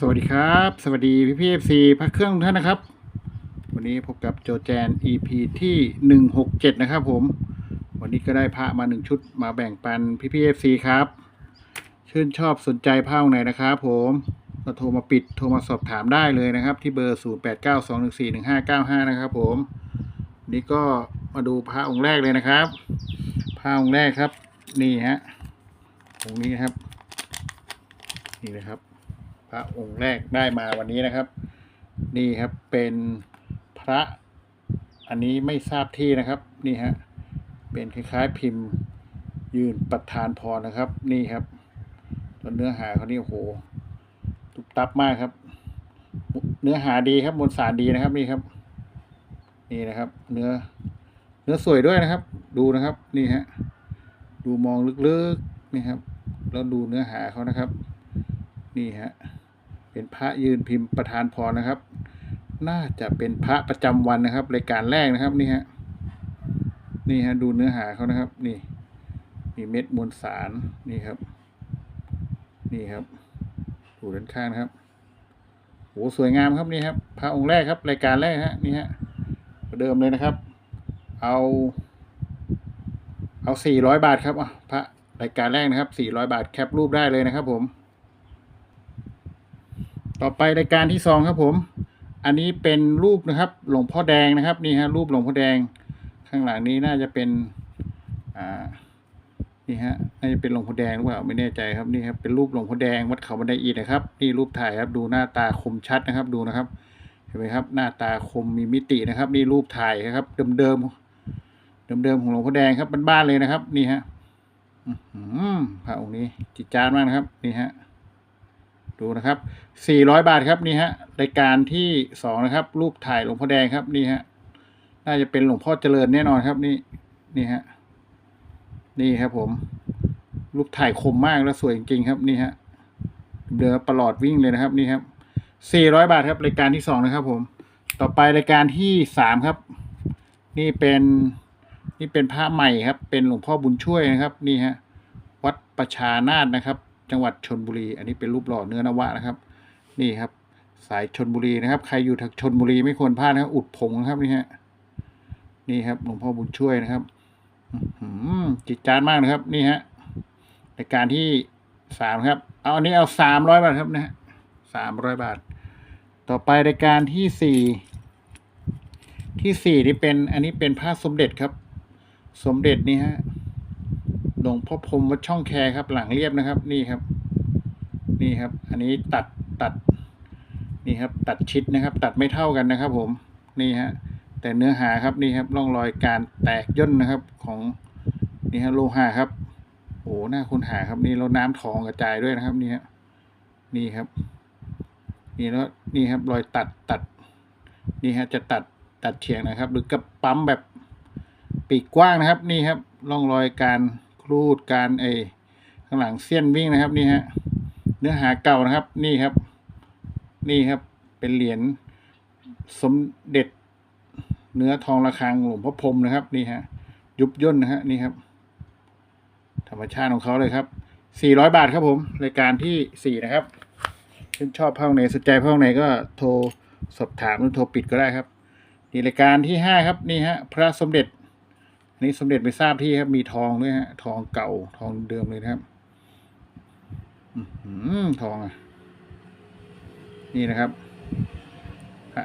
สวัสดีครับ สวัสดีพี่พีเอฟซีพักเครื่องทุกท่านนะครับ วันนี้พบกับโจแจน EP ที่หนึ่งหกเจ็ดนะครับผม วันนี้ก็ได้พระมาหนึ่งชุดมาแบ่งปันพี่พีเอฟซีครับ ชื่นชอบสนใจผ้าองค์ไหนนะครับผมก็โทรมาปิดโทรมาสอบถามได้เลยนะครับ ที่เบอร์0 8 9 2 1 4 1 5 9 5นะครับผมนนี้ก็มาดูพระองค์แรกเลยนะครับ พระองค์แรกครับ นี่ฮะองค์นี้ครับ นี่นะครับ พระองค์แรกได้มาวันนี้นะครับ นี่ครับเป็นพระ อันนี้ไม่ทราบที่นะครับนี่ฮะเป็นคล้ายๆพิมพ์ยืนประธานพรนะครับ นี่ครับแล้วเนื้อหาเขานี่โอ้โหตุบตับมากครับ เนื้อหาดีครับมวลสารดีนะครับนี่ครับ นี่นะครับ เนื้อ เนื้อสวยด้วยนะครับ ดูนะครับ นี่ฮะดูมองลึกๆนี่ครับ แล้วดูเนื้อหาเขานะครับ นี่ฮะ เป็นพระยืนพิมพ์ประธานพรนะครับ น่าจะเป็นพระประจำวันนะครับรายการแรกนะครับนี่ฮะนี่ฮะดูเนื้อหาเขานะครับ นี่ มีเม็ดมวลสารนี่ครับ นี่ครับดูด้านข้างนะครับโหสวยงามครับนี่ครับพระองค์แรกครับ รายการแรกฮะนี่ฮะประเดิมเลยนะครับ เอา เอาสี่ร้อยบาทครับอะพระรายการแรกนะครับสี่ร้อยบาทแคปรูปได้เลยนะครับผม ต่อไปรายการที่สองครับผม อันนี้เป็นรูปนะครับ หลวงพ่อแดงนะครับนี่ฮะรูปหลวงพ่อแดง ข้างหลังนี้น่าจะเป็นอ่านี่ฮะน่าจะเป็นหลวงพ่อแดงหรือเปล่าไม่แน่ใจครับนี่ครับเป็นรูปหลวงพ่อแดงวัดเขาบันไดอิฐนะครับนี่รูปถ่ายครับดูหน้าตาคมชัดนะครับดูนะครับเห็นไหมครับหน้าตาคมมีมิตินะครับ นี่รูปถ่ายครับ เดิมเดิมๆเดิมๆของหลวงพ่อแดงครับบ้านๆเลยนะครับ นี่ฮะอื้อหือพระองค์นี้จิตจานมากนะครับ นี่ฮะ ดูนะครับสี่ร้อยบาทครับนี่ฮะรายการที่สองนะครับ รูปถ่ายหลวงพ่อแดงครับนี่ฮะน่าจะเป็นหลวงพ่อเจริญแน่นอนครับนี่นี่ฮะนี่ครับผม รูปถ่ายคมมากและสวยจริงๆครับนี่ฮะเดือประหลอดวิ่งเลยนะครับนี่ครับสี่ร้อยบาทครับรายการที่สองนะครับ ผม ต่อไปรายการที่สามครับ นี่เป็นนี่เป็นพระใหม่ครับ เป็นหลวงพ่อบุญช่วยนะครับ นี่ฮะวัดประชานาถนะครับ จังหวัดชนบุรี อันนี้เป็นรูปหล่อเนื้อนวะนะครับ นี่ครับ สายชนบุรีนะครับ ใครอยู่ทางชนบุรีไม่ควรพลาดนะครับ อุดผงนะครับนี่ฮะนี่ครับหลวงพ่อบุญช่วยนะครับอจิตจานมากนะครับ นี่ฮะรายการที่สามครับ เอาอันนี้เอาสามร้อยบาทครับนะฮะสามร้อยบาท ต่อไปรายการที่สี่ที่สี่นี่เป็น อันนี้เป็นพระสมเด็จครับ สมเด็จนี่ฮะ หลวงพ่อพรมวัดช่องแคครับ หลังเรียบนะครับ นี่ครับ นี่ครับ อันนี้ตัดตัด นี่ครับ ตัดชิดนะครับ ตัดไม่เท่ากันนะครับ ผม นี่ฮะ แต่เนื้อหาครับนี่ครับร่องรอยการแตกย่นนะครับของนี่ฮะโลหะครับโอ้หน้าคุณหาครับนี่แล้วน้ำทองกระจายด้วยนะครับ นี่ฮะนี่ครับ นี่แล้วนี่ครับ รอยตัดตัด นี่ฮะจะตัดตัดเฉียงนะครับ หรือกับปั๊มแบบปีกกว้างนะครับ นี่ครับร่องรอยการ รูดการไอข้างหลังเสี้ยนวิ่งนะครับนี่ฮะเนื้อหาเก่านะครับนี่ครับ นี่ครับเป็นเหรียญสมเด็จเนื้อทองระฆังหลวงพ่อพรมนะครับนี่ฮะยุบย่นนะฮะนี่ครับ ธรรมชาติของเขาเลยครับ400บาทครับผมรายการที่4นะครับถ้าชอบภาคไหนสนใจภาคไหนก็โทรสอบถามหรือโทรปิดก็ได้ครับนี่รายการที่5ครับนี่ฮะพระสมเด็จ อันนี้สมเด็จไม่ทราบที่ครับมีทองด้วยฮะ ทองเก่าทองเดิมเลยนะครับอื้อหือทองอะ นี่นะครับ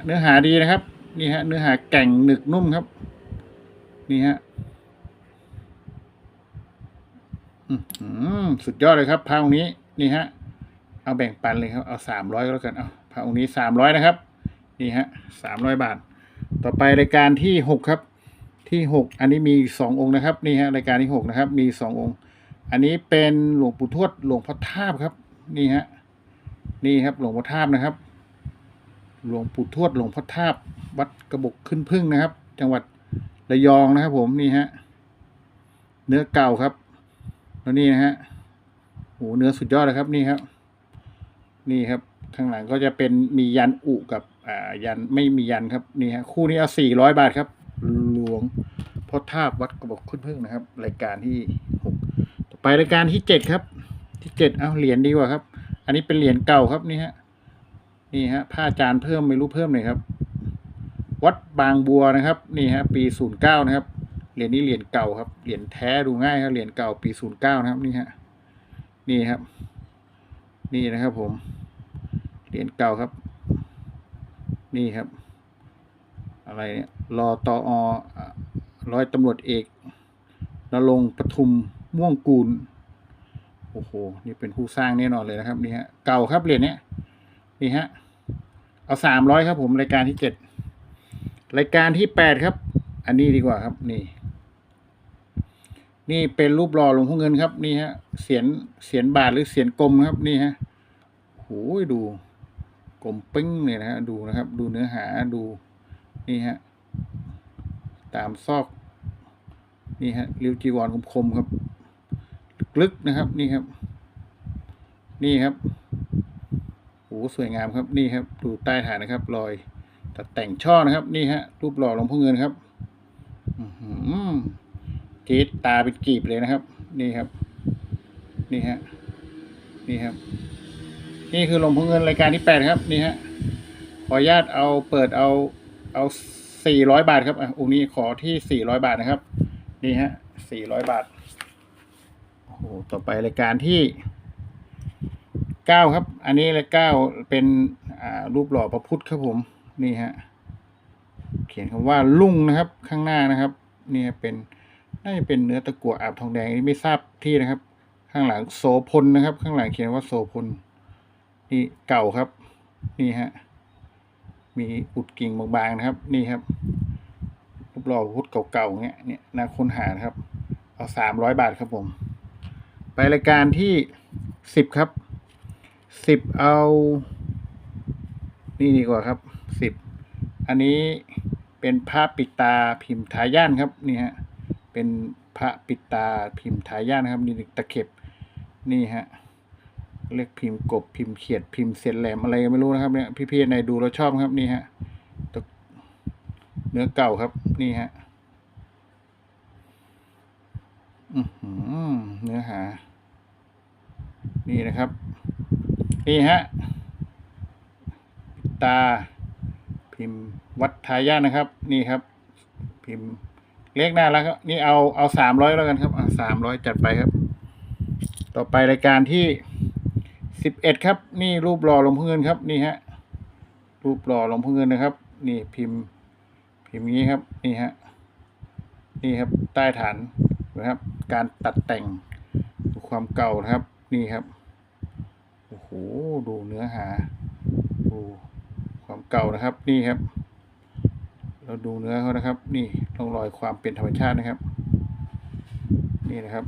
เนื้อหาดีนะครับ นี่ฮะ เนื้อหาแก่งหนึกนุ่มครับ นี่ฮะอื้อหือสุดยอดเลยครับพระองค์นี้นี่ฮะ เอาแบ่งปันเลยครับเอาสามร้อยก็แล้วกันเอาพระองค์นี้สามร้อยนะครับ นี่ฮะสามร้อยบาท ต่อไปรายการที่หกครับ ที่หกอันนี้มีสององค์นะครับนี่ฮะรายการที่หกนะครับ มีสององค์ อันนี้เป็นหลวงปู่ทวดหลวงพ่อทาบครับ นี่ฮะนี่ครับหลวงพ่อทาบนะครับ หลวงปู่ทวดหลวงพ่อทาบวัดกระบอกขึ้นพึ่งนะครับ จังหวัดระยองนะครับ ผมนี่ฮะเนื้อเก่าครับ แล้วนี่นะฮะโหเนื้อสุดยอดเลยครับนี่ครับ นี่ครับข้างหลังก็จะเป็นมียันอุกับอ่ายันไม่มียันครับนี่ฮะคู่นี้เอาสี่ร้อยบาทครับ วงพ่อทาบวัดกระบอกขึ้นพึ่งนะครับ รายการที่หกต่อไปรายการที่เจ็ดครับ ที่เจ็ดเอาเหรียญดีกว่าครับ อันนี้เป็นเหรียญเก่าครับนี่ฮะนี่ฮะผ้าจานเพิ่มไม่รู้เพิ่มไหนครับ วัดบางบัวนะครับนี่ฮะปีศูนย์เก้านะครับเหรียญนี้เหรียญเก่าครับเหรียญแท้ดูง่ายครับเหรียญเก่าปีศูนย์เก้านะครับนี่ฮะนี่ครับ นี่นะครับผมเหรียญเก่าครับ นี่ครับ อะไรเนี่ยรอตออร้อยตำรวจเอกนรงปทุมม่วงกูลโอ้โห นี่เป็นผู้สร้างแน่นอนเลยนะครับนี่ฮะ เก่าครับเหรียญเนี้ยนี่ฮะ เอาสามร้อยครับผมรายการที่เจ็ดรายการที่แปดครับ อันนี้ดีกว่าครับนี่ นี่เป็นรูปหล่อหลวงพ่อเงินครับนี่ฮะเสียนเสียนบาทหรือเสียนกลมครับนี่ฮะโอ้ยดูกลมปิ้งเลยนะฮะดูนะครับ ดูเนื้อหาดู นี่ฮะ ตามซอก นี่ฮะริ้วจีวรคมๆครับ ลึกๆนะครับ นี่ครับ นี่ครับโอ้สวยงามครับ นี่ครับ ดูใต้ฐานนะครับ รอยตัดแต่งช่อนะครับ นี่ฮะ รูปหล่อหลวงพ่อเงินครับอือหือกรีดตาเป็นกรีบเลยนะครับ นี่ครับ นี่ฮะ นี่ครับ นี่คือหลวงพ่อเงินรายการที่แปดครับ นี่ฮะ ขออนุญาตเอาเปิดเอา เอาสี่ร้อยบาทครับอะองค์นี้ขอที่สี่ร้อยบาทนะครับ นี่ฮะสี่ร้อยบาทโอ้โหต่อไปรายการที่เก้าครับ อันนี้รายเก้าเป็นอ่ารูปหล่อพระพุทธครับผม นี่ฮะเขียนคำว่าลุ่งนะครับข้างหน้านะครับนี่เป็นน่าจะเป็นเนื้อตะกั่วอาบทองแดงนนี้ไม่ทราบที่นะครับ ข้างหลังโสพลนะครับ ข้างหลังเขียนว่าโสพลนี่เก่าครับ นี่ฮะ มีอุดกิ่งบางๆนะครับ นี่ครับรูปหล่อพุทธเก่าๆเนี้ยเนี่ยน่าค้นหานครับ เอาสามร้อยบาทครับผม ไปรายการที่สิบครับสิบเอา นี่ดีกว่าครับสิบอันนี้เป็นพระปิดตาพิมพ์ทาย่านครับนี่ฮะเป็นพระปิดตาพิมพ์ทาย่านครับนี่ตะเข็บนี่ฮะ เรียกพิมพ์กบพิมพ์เขียดพิมพ์เสียนแหลมอะไรก็ไม่รู้นะครับเนี่ยพี่ๆในดูเราชอบครับนี่ฮะตเนื้อเก่าครับนี่ฮะอือหือเนื้อหา นี่นะครับ นี่ฮะตา พิมพ์วัดทายาทนะครับ นี่ครับ พิมพ์เลขหน้าแล้วครับนี่เอาเอาสามร้อยแล้วกันครับอ่าสามร้อยจัดไปครับ ต่อไปรายการที่ สิบเอ็ดครับ นี่รูปหล่อหลวงพ่อเงินครับ นี่ฮะ รูปหล่อหลวงพ่อเงินนะครับ นี่พิมพ์ พิมพ์งนี้ครับ นี่ฮะ นี่ครับ ใต้ฐานนะครับ การตัดแต่งความเก่านะครับ นี่ครับ โอ้โห ดูเนื้อหา ดูความเก่านะครับ นี่ครับ เราดูเนื้อเขานะครับ นี่ร่องรอยความเป็นธรรมชาตินะครับ นี่นะครับ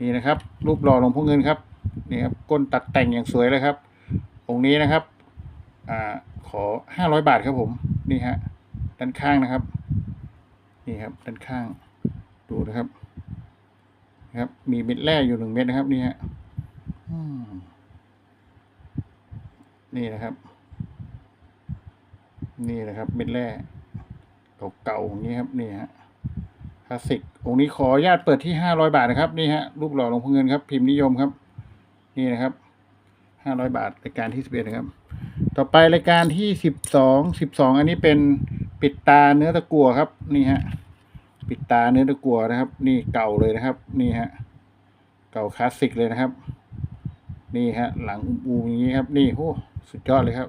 นี่นะครับ รูปหล่อหลวงพ่อเงินครับนี่ครับก้นตัดแต่งอย่างสวยเลยครับ องค์นี้นะครับอ่าขอห้าร้อยบาทครับผมนี่ฮะด้านข้างนะครับ นี่ครับด้านข้างดูนะครับครับ มีเม็ดแร่อยู่หนึ่งเม็ดนะครับ นี่ฮะนี่นะครับ นี่นะครับ เม็ดแร่เก่าๆอย่างนี้ครับ นี่ฮะ ลาสสิกองค์นี้ขออนุญาตเปิดที่ห้าร้อยบาทนะครับนี่ฮะรูปหล่อหลวงพ่อเงินครับ พิมพ์นิยมครับ นี่นะครับห้าร้อยบาทรายการที่สิบเอ็ดนะครับ ต่อไปรายการที่สิบสองสิบสองอันนี้เป็นปิดตาเนื้อตะกั่วครับ นี่ฮะปิดตาเนื้อตะกั่วนะครับ นี่เก่าเลยนะครับ นี่ฮะเก่าคลาสสิกเลยนะครับ นี่ฮะหลังอูมๆอย่างนี้ครับ นี่โอ้สุดยอดเลยครับ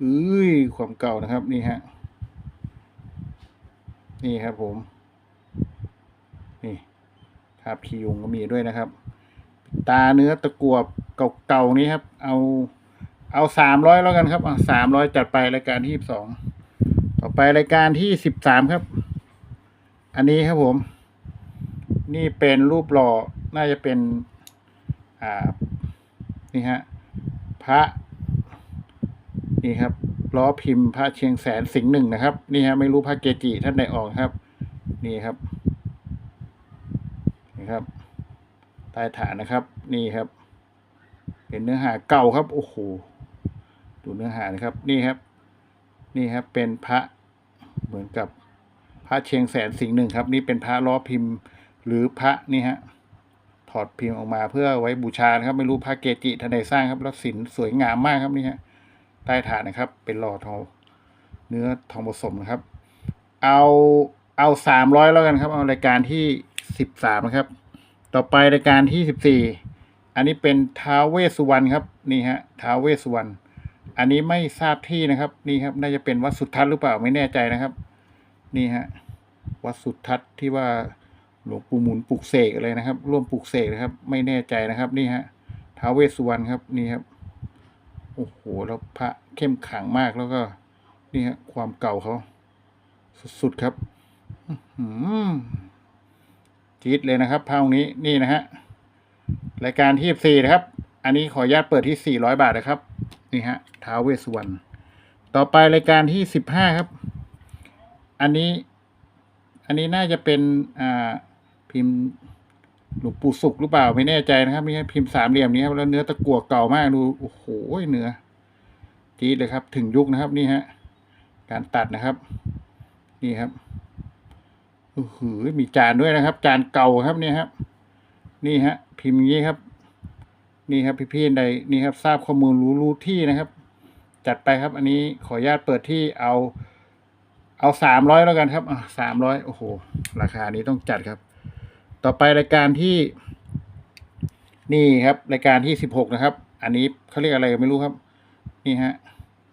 เอ้ยความเก่านะครับ นี่ฮะนี่ครับผม นี่ภาพขียุงก็มีด้วยนะครับ ตาเนื้อตะกั่วเก่าๆนี้ครับ เอาเอาสามร้อยแล้วกันครับอะสามร้อยจัดไปรายการที่สองต่อไปรายการที่สิบสามครับ อันนี้ครับผม นี่เป็นรูปหล่อน่าจะเป็นอ่านี่ฮะพระนี่ครับล้อพิมพ์พระเชียงแสนสิงห์หนึ่งนะครับ นี่ฮะไม่รู้พระเกจิท่านใดออกครับ นี่ครับ นี่ครับใต้ฐานนะครับ นี่ครับ เป็นเนื้อหาเก่าครับโอ้โหดูเนื้อหานะครับ นี่ครับ นี่ครับเป็นพระเหมือนกับพระเชียงแสนสิงห์หนึ่งครับ นี่เป็นพระล้อพิมพ์หรือพระนี่ฮะถอดพิมพ์ออกมาเพื่อไว้บูชาครับ ไม่รู้พระเกจิท่านใดสร้างครับแล้วศิลป์สวยงามมากครับนี่ฮะใต้ฐานนะครับ เป็นหล่อทองเนื้อทองผสมนะครับ เอาเอาสามร้อยแล้วกันครับ เอารายการที่ สิบสามนะครับ ต่อไปรายการที่สิบสี่อันนี้เป็นท้าวเวสุวรรณครับนี่ฮะท้าวเวสุวรรณอันนี้ไม่ทราบที่นะครับนี่ครับน่าจะเป็นวัดสุทัศน์หรือเปล่าไม่แน่ใจนะครับ นี่ฮะวัดสุทัศน์ที่ว่าหลวงปู่หมุนปลุกเสกอะไรนะครับ ร่วมปลุกเสกนะครับ ไม่แน่ใจนะครับ นี่ฮะท้าวเวสุวรรณครับนี่ครับโอ้โหแล้วพระเข้มขังมากแล้วก็ นี่ฮะความเก่าเขาสุดๆครับ อื้อหือ จี๊ดเลยนะครับพระองนี้นี่นะฮะรายการที่สี่นะครับ อันนี้ขออนุญาตเปิดที่สี่ร้อยบาทนะครับ นี่ฮะท้าวเวสุวรรณต่อไปรายการที่สิบห้าครับ อันนี้ อันนี้น่าจะเป็นอ่าพิมพ์หลวงปู่สุขหรือเปล่าไม่แน่ใจนะครับนี่ฮะพิมพ์สามเหลี่ยมนี้ครับแล้วเนื้อตะกั่วเก่ามากดูโอ้โหเนื้อจี๊ดเลยครับ ถึงยุคนะครับนี่ฮะการตัดนะครับ นี่ครับ โอ้โหมีจานด้วยนะครับ จานเก่าครับเนี่ยครับ นี่ฮะ พิมพ์อย่างนี้ครับ นี่ครับพี่ๆใดนี่ครับ ทราบข้อมูลรู้รู้ที่นะครับ จัดไปครับ อันนี้ขออนุญาตเปิดที่เอา เอาสามร้อยแล้วกันครับอ่าสามร้อยโอ้โห ราคานี้ต้องจัดครับ ต่อไปรายการที่ นี่ครับ รายการที่สิบหกนะครับ อันนี้เขาเรียกอะไรไม่รู้ครับ นี่ฮะ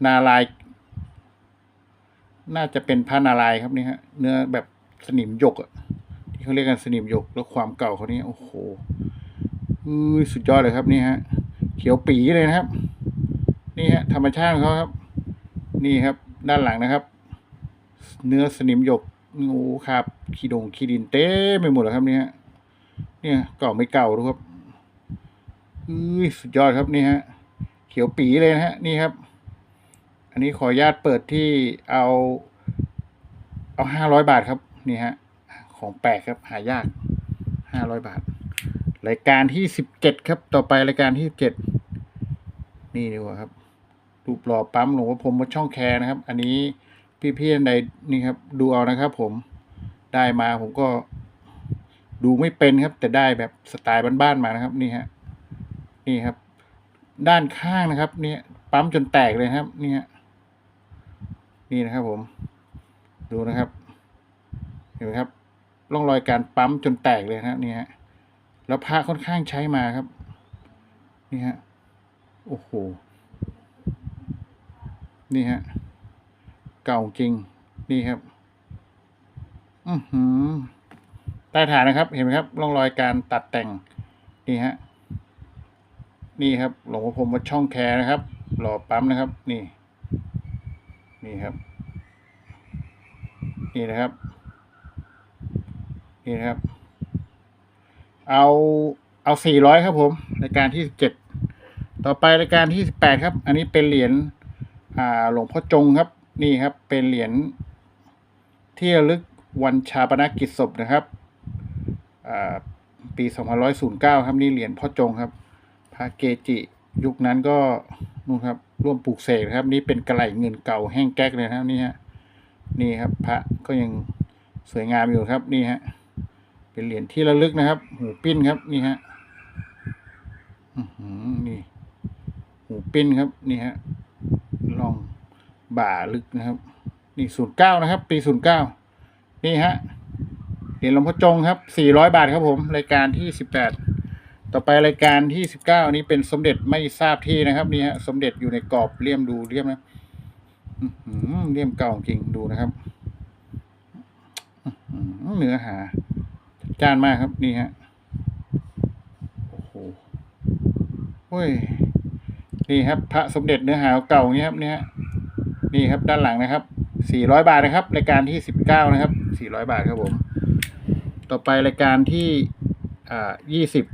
นาลาย น่าจะเป็นพระนารายครับนี่ฮะ เนื้อแบบ สนิมหยกอะที่เขาเรียกกันสนิมหยกแล้วความเก่าเขานี่โอ้โหอุ้ยสุดยอดเลยครับนี่ฮะ เขียวปีเลยนะครับ นี่ฮะ ธรรมชาติของเขาครับ นี่ครับ ด้านหลังนะครับ เนื้อสนิมหยกโอ้ครับขี้ดงขี้ดินเต้ไปหมดเลยครับเนี่ยเนี่ยเก่าไม่เก่าดูครับอุ้ยสุดยอดครับนี่ฮะ เขียวปีเลยนะฮะ นี่ครับ อันนี้ขออนุญาตเปิดที่เอา เอาห้าร้อยบาทครับ นี่ฮะ ของแปลกครับหายากห้าร้อยบาท รายการที่สิบเจ็ดครับต่อไปรายการที่เจ็ดนี่ดีกว่าครับรูปหล่อปั๊มหลวงพ่อพรมวัดช่องแคร์นะครับ อันนี้พี่ๆท่านใดนี่ครับ ดูเอานะครับ ผมได้มาผมก็ดูไม่เป็นครับ แต่ได้แบบสไตล์บ้านๆมานะครับ นี่ฮะนี่ครับ ด้านข้างนะครับ เนี่ยปั๊มจนแตกเลยครับนี่ฮะนี่นะครับผม ดูนะครับ เห็นไหมครับร่องรอยการปั๊มจนแตกเลยนะนี่ฮะแล้วผ้าค่อนข้างใช้มาครับ นี่ฮะโอ้โหนี่ฮะเก่าจริงนี่ครับ อือหือใต้ฐานนะครับ เห็นไหมครับร่องรอยการตัดแต่งนี่ฮะนี่ครับ หลวงพ่อพรมวัดช่องแคนะครับ หล่อปั๊มนะครับ นี่ นี่ครับ นี่นะครับ นี่นะครับ เอาเอาสี่ร้อยครับผมรายการที่สิบเจ็ดต่อไปรายการที่สิบแปดครับ อันนี้เป็นเหรียญอ่าหลวงพ่อจงครับนี่ครับ เป็นเหรียญที่ระลึกวันชาปนกิจศพนะครับอ่าปีสองพันร้อยศูนย์เก้าครับนี่เหรียญพ่อจงครับพระเกจิยุคนั้นก็นู่นครับร่วมปลูกเสกครับ นี่เป็นกระไหลเงินเก่าแห้งแก๊กเลยนะครับนี่ฮะนี่ครับ พระก็ยังสวยงามอยู่ครับนี่ฮะ เป็นเหรียญที่ระลึกนะครับ หูปิ้นครับนี่ฮะนี่หูปิ้นครับนี่ฮะลองบ่าลึกนะครับนี่ศูนย์เก้านะครับ ปีศูนย์เก้านี่ฮะเหรียญหลวงพ่อจงครับสี่ร้อยบาทครับผมรายการที่สิบแปดต่อไปรายการที่สิบเก้านี้เป็นสมเด็จไม่ทราบที่นะครับนี่ฮะสมเด็จอยู่ในกรอบเลี่ยมดูเลี่ยมนะเลี่ยมเก่าจริงดูนะครับเนื้อหา จานมากครับนี่ฮะโอ้โหโอ้ยนี่ครับ พระสมเด็จเนื้อหาเก่าเงี้ยครับเนี่ยฮะนี่ครับด้านหลังนะครับสี่ร้อยบาทนะครับรายการที่สิบเก้านะครับสี่ร้อยบาทครับผม ต่อไปรายการที่อ่ายี่สิบ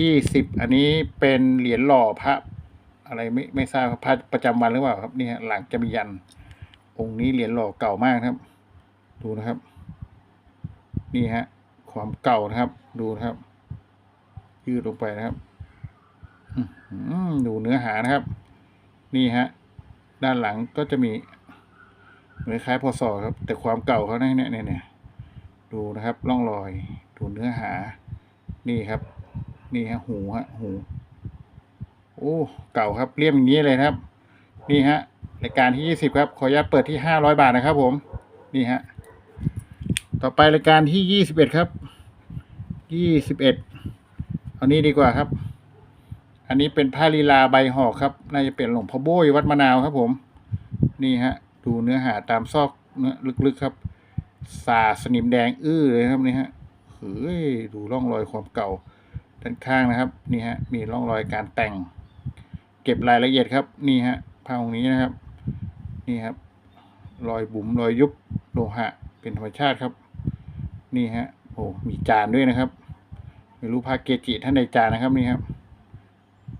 ยี่สิบอันนี้เป็นเหรียญหล่อพระอะไรไม่ไม่ทราบพระประจำวันหรือเปล่าครับนี่ฮะหลังจะมียันองค์นี้เหรียญหล่อเก่ามากครับ ดูนะครับ นี่ฮะความเก่านะครับ ดูนะครับ ยืดลงไปนะครับดูเนื้อหานะครับ นี่ฮะ ด้านหลังก็จะมีเหมือนคล้ายพศครับ แต่ความเก่าเขาเนี่ยเนี่ยเนี่ยดูนะครับร่องรอย ดูเนื้อหา นี่ครับ นี่ฮะหูฮะหู โอ้ เก่าครับเรียบอย่างนี้เลยครับ นี่ฮะรายการที่ยี่สิบครับ ขออนุญาตเปิดที่ห้าร้อยบาทนะครับผม นี่ฮะ ต่อไปรายการที่ยี่สิบเอ็ดครับ ยี่สิบเอ็ดเอานี้ดีกว่าครับ อันนี้เป็นผ้าลีลาใบหอกครับ น่าจะเป็นหลวงพ่อโบยวัดมะนาวครับผม นี่ฮะ ดูเนื้อหาตามซอกเนื้อลึกๆครับ สาสนิมแดงอื้อเลยครับนี่ฮะเฮ้ย ดูร่องรอยความเก่าด้านข้างนะครับ นี่ฮะ มีร่องรอยการแต่ง เก็บรายละเอียดครับ นี่ฮะผ้าองค์นี้นะครับ นี่ครับ รอยบุ๋มรอยยุบโลหะเป็นธรรมชาติครับ นี่ฮะโอ้มีจานด้วยนะครับไม่รู้พาเกจิท่านใดจานนะครับนี่ครับ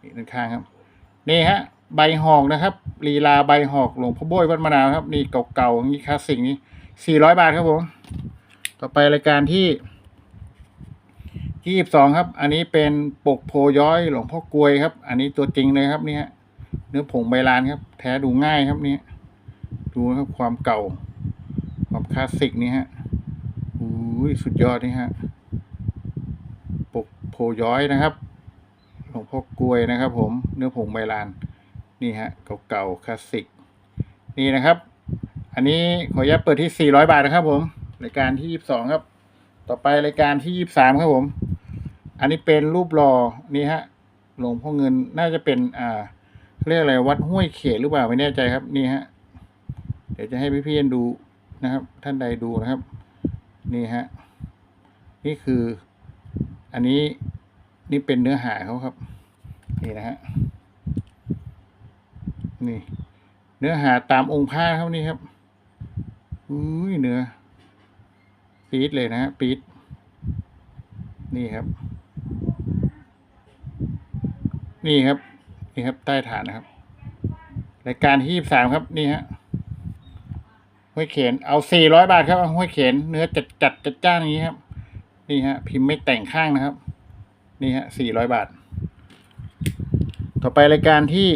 นี่ด้านข้างครับ นี่ฮะ ใบหอกนะครับลีลาใบหอกหลวงพ่อโบยวัดมะนาวครับ นี่เก่าๆนี้คลาสสิกนี้สี่ร้อยบาทครับผม ต่อไปรายการที่ที่ยี่สิบสองครับ อันนี้เป็นปกโพย้อยหลวงพ่อกลวยครับ อันนี้ตัวจริงเลยครับนี่ฮะเนื้อผงใบลานครับ แท้ดูง่ายครับนี่ดูครับความเก่าความคลาสสิกนี่ฮะ อ้ยสุดยอดนี่ฮะ ปกโพย้อยนะครับหลวงพ่อกล้วยนะครับ ผมเนื้อผงใบลานนี่ฮะเก่าๆคลาสสิก นี่นะครับ อันนี้ขออนุญาตเปิดที่ 400 บาทนะครับ ผมรายการที่ 22 ครับ ต่อไปรายการที่ 23 ครับผม อันนี้เป็นรูปหล่อนี่ฮะหลวงพ่อเงินน่าจะเป็นอ่าเรียกอะไรวัดห้วยเขตหรือเปล่าไม่แน่ใจครับ นี่ฮะเดี๋ยวจะให้พี่ๆดูนะครับ ท่านใดดูนะครับ นี่ฮะ นี่คือ อันนี้นี่เป็นเนื้อหาเขาครับ นี่นะฮะ นี่ เนื้อหาตามองค์ผ้าครับนี่ครับ อุ้ยเนื้อปี๊ดเลยนะฮะปี๊ดนี่ครับ นี่ครับ นี่ครับใต้ฐานนะครับ รายการที่สามครับ นี่ฮะ ห้วยเขนเอาสี่ร้อยบาทครับห้วยเขนเนื้อจัดจัดจัดจ้านอย่างนี้ครับ นี่ฮะ พิมพ์ไม่แต่งข้างนะครับ นี่ฮะสี่ร้อยบาท ต่อไปรายการที่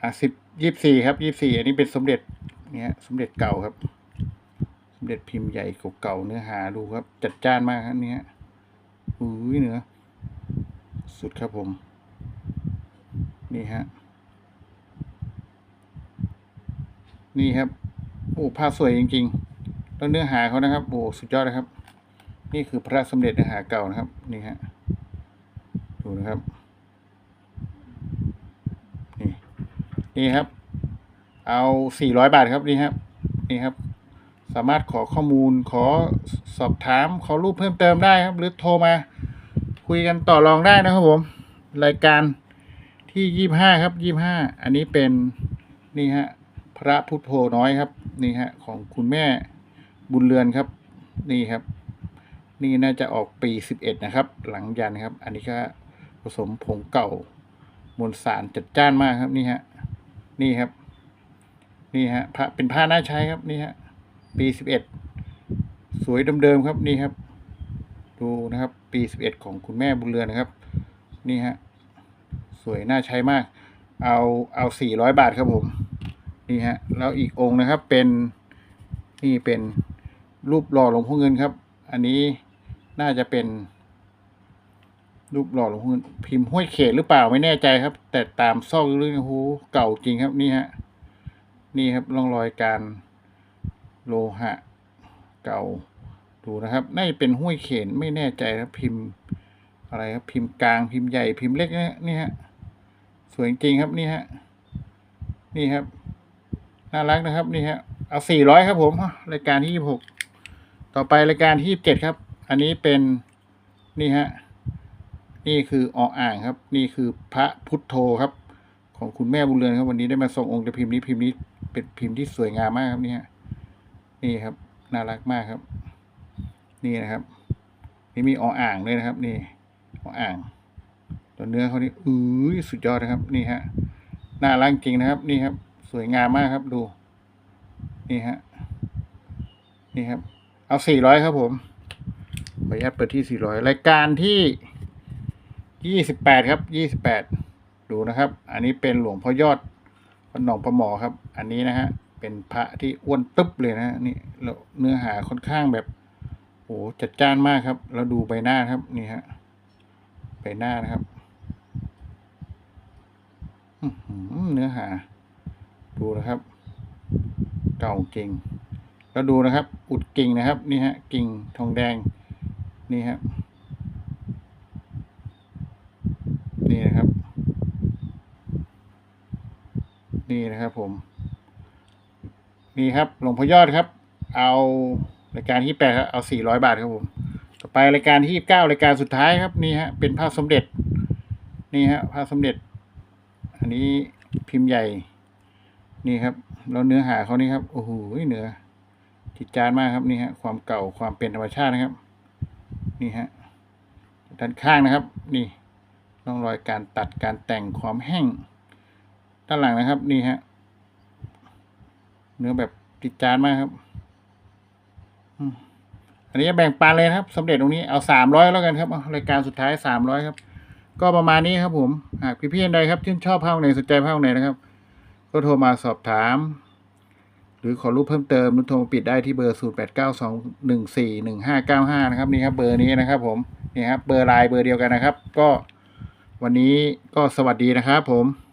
อะสิบยี่สี่ครับยี่สี่อันนี้เป็นสมเด็จเนี่ยสมเด็จเก่าครับ สมเด็จพิมพ์ใหญ่เก่าเนื้อหาดูครับ จัดจ้านมากครับเนี่ยอุ้ยเนื้อสุดครับผม นี่ฮะ นี่ครับโอ้ผ้าสวยจริงๆแล้วเนื้อหาเขานะครับโอ้สุดยอดนะครับ นี่คือพระสมเด็จเนื้อหาเก่านะครับ นี่ฮะดูนะครับ นี่นี่ครับ เอาสี่ร้อยบาทครับนี่ครับนี่ครับ สามารถขอข้อมูลขอสอบถาม ขอรูปเพิ่มเติมได้ครับ หรือโทรมา คุยกันต่อรองได้นะครับผม รายการที่ยี่ห้าครับยี่ห้าอันนี้เป็นนี่ฮะ พระพุทโธน้อยครับ นี่ฮะของคุณแม่บุญเรือนครับ นี่ครับ นี่น่าจะออกปีสิบเอ็ดนะครับ หลังยันครับ อันนี้ก็ผสมผงเก่ามวลสารจัดจ้านมากครับนี่ฮะนี่ครับ นี่ฮะพระเป็นผ้าน่าใช้ครับนี่ฮะปีสิบเอ็ดสวยเดิมๆครับนี่ครับ ดูนะครับ ปีสิบเอ็ดของคุณแม่บุญเรือนนะครับ นี่ฮะสวยน่าใช้มาก เอาเอาสี่ร้อยบาทครับผม นี่ฮะแล้วอีกองค์นะครับเป็นนี่เป็นรูปหล่อหลวงพ่อเงินครับ อันนี้น่าจะเป็น รูปหล่อหลวงพ่อเงินพิมพ์ห้วยเขตหรือเปล่าไม่แน่ใจครับ แต่ตามซอกลึกๆโอ้โหเก่าจริงครับนี่ฮะนี่ครับร่องรอยการโลหะ เก่าดูนะครับน่าจะเป็นห้วยเขนไม่แน่ใจครับพิมพ์อะไรครับพิมพ์กลางพิมพ์ใหญ่พิมพ์เล็กนะนี่ฮะสวยจริงครับนี่ฮะนี่ครับ น่ารักนะครับ นี่ฮะเอาสี่ร้อยครับผมรายการที่ยี่หกต่อไปรายการที่ยี่เจ็ดครับ อันนี้เป็นนี่ฮะนี่คือออ่างครับ นี่คือพระพุทโธครับ ของคุณแม่บุญเรือนครับ วันนี้ได้มาส่งองค์แต่พิมพ์นี้พิมพ์นี้เป็นพิมพ์ที่สวยงามมากครับนี่ฮะนี่ครับน่ารักมากครับ นี่นะครับ นี่มีออ่างด้วยนะครับ นี่ออ่างตัวเนื้อเขานี่อื้อสุดยอดนะครับ นี่ฮะน่ารักจริงนะครับ นี่ครับ สวยงามมากครับดู นี่ฮะ นี่ครับ เอาสี่ร้อยครับผมขออนุญาตเปิดที่สี่ร้อยรายการที่ยี่สิบแปดครับยี่สิบแปดดูนะครับ อันนี้เป็นหลวงพ่อยอดวัดหนองประหมอครับ อันนี้นะฮะเป็นพระที่อ้วนตึ๊บเลยนะนี่แล้วเนื้อหาค่อนข้างแบบโอ้จัดจ้านมากครับ แล้วดูใบหน้าครับ นี่ฮะใบหน้านะครับหือเนื้อหา ดูนะครับ เก่าจริงแล้วดูนะครับ อุดกิ่งนะครับนี่ฮะกิ่งทองแดงนี่ฮะนี่นะครับ นี่นะครับผม นี่ครับหลวงพ่อยอดครับ เอารายการที่แปดครับเอาสี่ร้อยบาทครับผมต่อไปรายการที่เก้ารายการสุดท้ายครับนี่ฮะเป็นภาพสมเด็จนี่ฮะภาพสมเด็จ อันนี้พิมพ์ใหญ่ นี่ครับแล้วเนื้อหาเขานี่ครับโอ้โหเนื้อจิตจานมากครับนี่ฮะความเก่าความเป็นธรรมชาตินะครับ นี่ฮะด้านข้างนะครับ นี่ร่องรอยการตัดการแต่งความแห้งด้านหลังนะครับ นี่ฮะเนื้อแบบติดจานมากครับอันนี้แบ่งปันเลยครับสำเร็จตรงนี้เอาสามร้อยแล้วกันครับเอารายการสุดท้ายสามร้อยครับ ก็ประมาณนี้ครับผมหากพี่ๆใดครับที่นชอบภาคไหนสนใจภาคไหนนะครับ ก็โทรมาสอบถาม หรือขอรูปเพิ่มเติมนุโทรมาปิดได้ที่เบอร์ 0 8 9 2 1 4 1 5 9 5 นะครับนี่ครับเบอร์นี้นะครับ ผมนี่ครับเบอร์ไลน์เบอร์เดียวกันนะครับ ก็วันนี้ก็สวัสดีนะครับผม